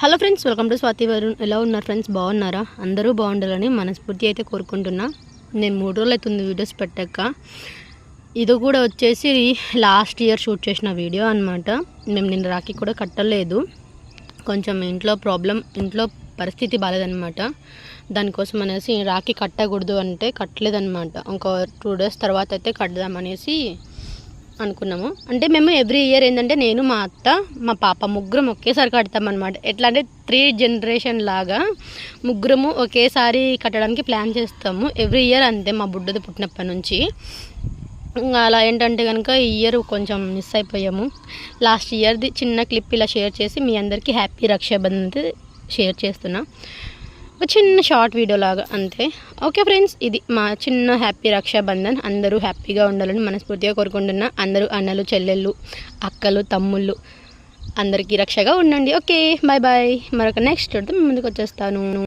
Hello friends welcome to Swathi Varun. ఎలా ఉన్నారు friends? బాగున్నారా? అందరూ బాగుండాలని మనస్ఫూర్తి అయితే కోరుకుంటున్నా. నేను మూడు రోజులు అవుతుంది వీడియోస్ పెట్టాక. ఇది కూడా వచ్చేసి లాస్ట్ ఇయర్ షూట్ చేసిన వీడియో అనమాట మేము నిన్న రాఖీ కూడా కట్టలేదు. కొంచెం ఇంట్లో ప్రాబ్లం ఇంట్లో పరిస్థితి బాగాలేదనమాట దానికోసం అనేసి రాఖీ కట్టకూడదు అంటే కట్టలేదనమాట ఇంకో టూ డేస్ తర్వాత అయితే కడదామనేసి అనుకున్నాము. అంటే మేము ఎవ్రీ ఇయర్ ఏంటంటే నేను మా అత్త మా పాప ముగ్గురం ఒకేసారి కడతామన్నమాట. అనమాట ఎట్లా అంటే త్రీ జనరేషన్ లాగా ముగ్గురము ఒకేసారి కట్టడానికి ప్లాన్ చేస్తాము. ఎవ్రీ ఇయర్ అంతే మా బుడ్డది పుట్టినప్పటి నుంచి. ఇంకా అలా ఏంటంటే కనుక ఈ ఇయర్ కొంచెం మిస్ అయిపోయాము. లాస్ట్ ఇయర్ది చిన్న క్లిప్ ఇలా షేర్ చేసి మీ అందరికీ హ్యాపీ రక్షాబంధన్ షేర్ చేస్తున్నా. ఒక చిన్న షార్ట్ వీడియో లాగా అంతే. ఓకే ఫ్రెండ్స్ ఇది మా చిన్న హ్యాపీ రక్షాబంధన్. అందరూ హ్యాపీగా ఉండాలని మనస్ఫూర్తిగా కోరుకుంటున్నా అందరూ అన్నలు చెల్లెళ్ళు అక్కలు తమ్ముళ్ళు అందరికీ రక్షగా ఉండండి. Okay bye bye. మరొక నెక్స్ట్ ముందుకు వచ్చేస్తాను.